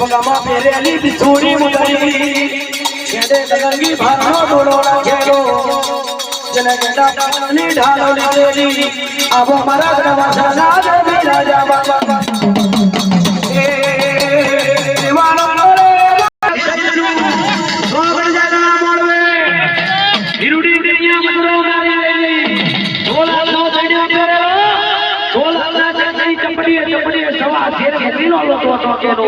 પગમાં પહેરેલી બિછોડી મુદરી કેડે કલંગી ભાનો ડોળો રાખેલો જેને ઢાલો લીધેલી. આવો મારા પ્રવાસના દેવી રાજા બાબા. কত কেন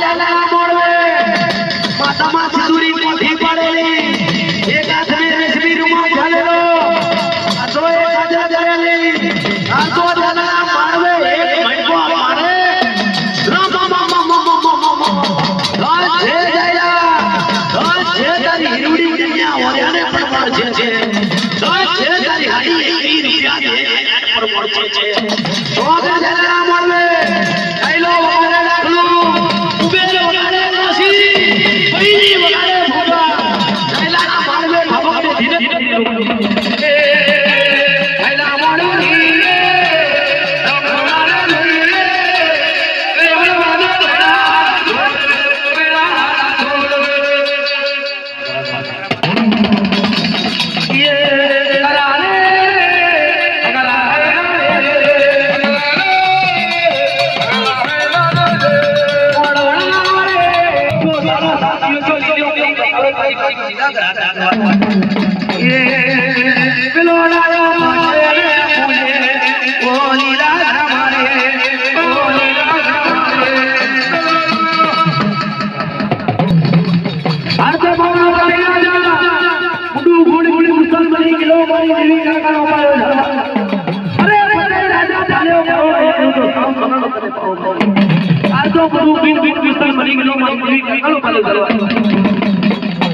জ্বালা মরবে মাথা মাছ চুরি পথে পারে। Yeah. આ તો ગુરુ બિન બિન વિસ્તાર મરી ગયો મારી મરી ગયો ચાલો ચાલો ચાલો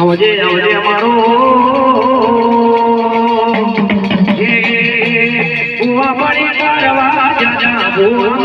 આવજે આવજે અમારો. કરવા